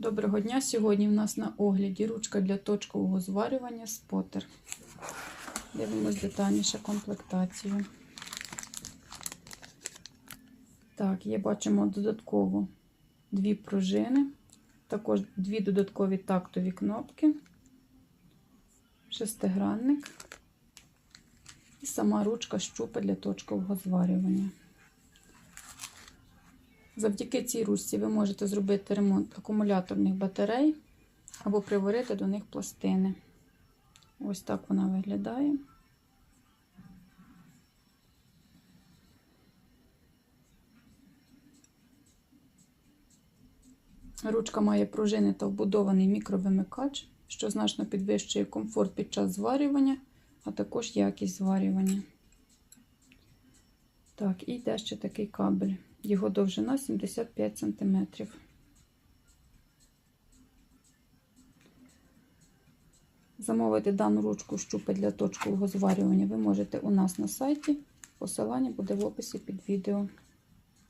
Доброго дня! Сьогодні в нас на огляді ручка для точкового зварювання спотер. Дивимось детальніше комплектацію. Так, є, бачимо додатково дві пружини, також дві додаткові тактові кнопки, шестигранник і сама ручка щупа для точкового зварювання. Завдяки цій ручці ви можете зробити ремонт акумуляторних батарей або приварити до них пластини. Ось так вона виглядає. Ручка має пружини та вбудований мікровимикач, що значно підвищує комфорт під час зварювання, а також якість зварювання. Так, і йде ще такий кабель. Його довжина 75 см. Замовити дану ручку щупи для точкового зварювання ви можете у нас на сайті. Посилання буде в описі під відео.